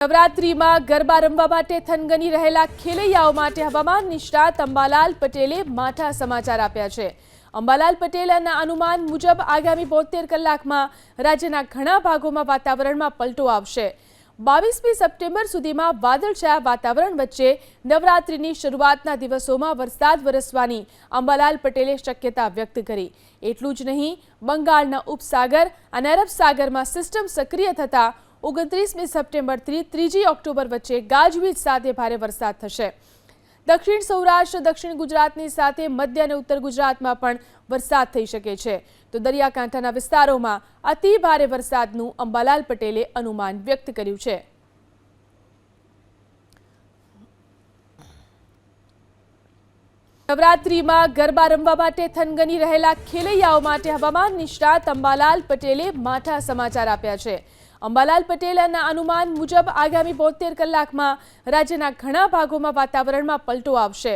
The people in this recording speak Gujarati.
નવરાત્રીમાં ગરબા રમવા માટે થનગની રહેલા ખેલૈયાઓ માટે હવામાન નિષ્ણાત અંબાલાલ પટેલે માઠા સમાચાર આપ્યા છે. અંબાલાલ પટેલના અનુમાન મુજબ આગામી બોતેર કલાકમાં રાજ્યના ઘણા ભાગોમાં વાતાવરણમાં પલટો આવશે. બાવીસમી સપ્ટેમ્બર સુધીમાં વાદળછાયા વાતાવરણ વચ્ચે નવરાત્રીની શરૂઆતના દિવસોમાં વરસાદ વરસવાની અંબાલાલ પટેલે શક્યતા વ્યક્ત કરી. એટલું જ નહીં, બંગાળના ઉપસાગર અને અરબ સાગરમાં સિસ્ટમ સક્રિય થતા ઓગણત્રીસમી સપ્ટેમ્બરથી ત્રીજી ઓક્ટોબર વચ્ચે ગાજવીજ સાથે ભારે વરસાદ થશે. દક્ષિણ સૌરાષ્ટ્ર, દક્ષિણ ગુજરાતની સાથે મધ્ય અને ઉત્તર ગુજરાતમાં પણ વરસાદ થઈ શકે છે. તો દરિયાકાંઠાના વિસ્તારોમાં અતિ ભારે વરસાદનું અંબાલાલ પટેલે અનુમાન વ્યક્ત કર્યું છે. નવરાત્રીમાં ગરબા રમવા માટે થનગની રહેલા ખેલૈયાઓ માટે હવામાન નિષ્ણાત અંબાલાલ પટેલે માઠા સમાચાર આપ્યા છે. અંબાલાલ પટેલના અનુમાન મુજબ આગામી બોતેર કલાકમાં રાજ્યના ઘણા ભાગોમાં વાતાવરણમાં પલટો આવશે.